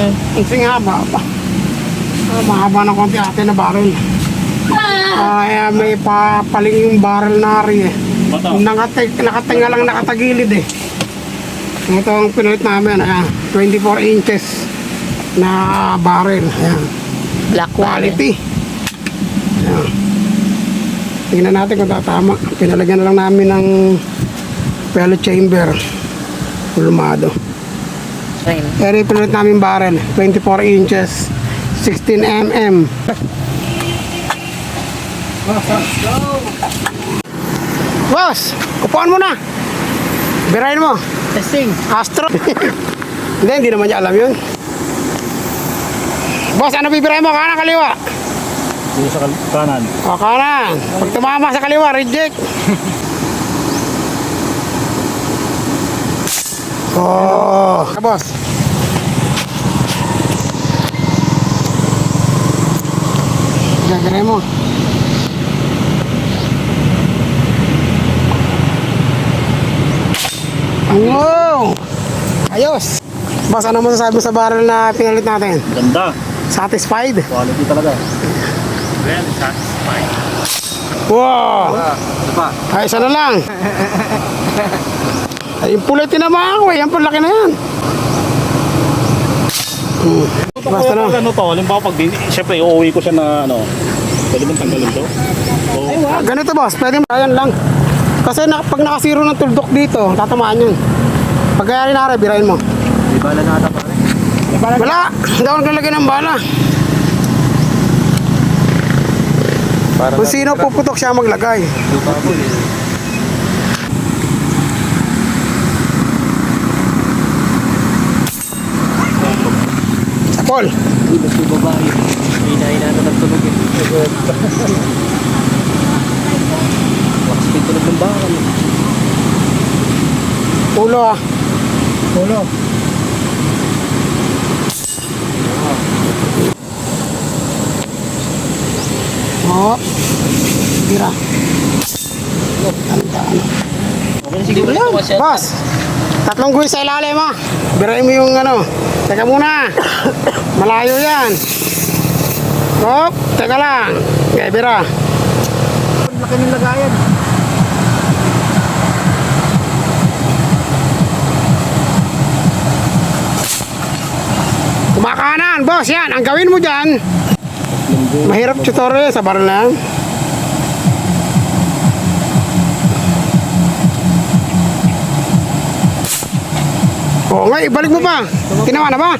Mm. Kasi nga, haba. Ah, mahaba ng konti ate na barrel. Ah, eh, may papaling yung barrel na rin eh. Bata. Nakatag, nakatinga lang nakatagilid eh. Ito ang pinalit namin, ayan, 24 inches na barrel. Ayan, Black quality. Ayan. Tingnan natin kung tatama. Pinalagyan na lang namin ng pellet chamber. Pulmado. Pero yung pinalit namin barrel, 24 inches, 16 mm. Boss, upuan mo na. Birahin mo. Testing. Astro. hindi, hindi naman niya alam yun. Boss, ano bibirahin mo? Kanan, kaliwa? Dito sa kanan. O, kanan. Pag tumama sa kaliwa, reject. oh. Boss. Gagawin mo. Wow! Ayos! Boss, ano masasabi mo sa barrel na pinalit natin? Ganda. Satisfied? Quality talaga. Wow! Ay, isa na lang. Ay, yung pulay tinama ako. Yan, palaki na yan. Hmm. Basta na. Ano to, halimbawa pag din, syempre uuwi ko siya na ano, pwede bang tanggalin to? Oo. Ah, ganito boss, pwede ayan lang. Kasi na, pag nakasiro ng tuldok dito, tatamaan yun. Pag kaya rin nara, birahin mo. Di bala na ata pare. Wala! Hindi ako naglalagay ng bala. Para Kung sino puputok siya maglagay. Sa Paul. Ibig yung babae. Hinahin na nagtunog eh. Wakas din tunog ng bakal. Ulo ah. Ulo. Oo. Tira. Oh, tandaan. Okay na Hindi siguro. kasi. Boss, tatlong guwi sa ilalim ah. Birahin mo yung ano. Teka muna. Malayo yan. Hop, teka lang. Okay, bira. Laki ng lagayan. Kumakanan, boss, yan. Ang gawin mo dyan, mahirap tutorial sa baril na yan. Oo nga, ibalik mo pa. Tinawa na ba?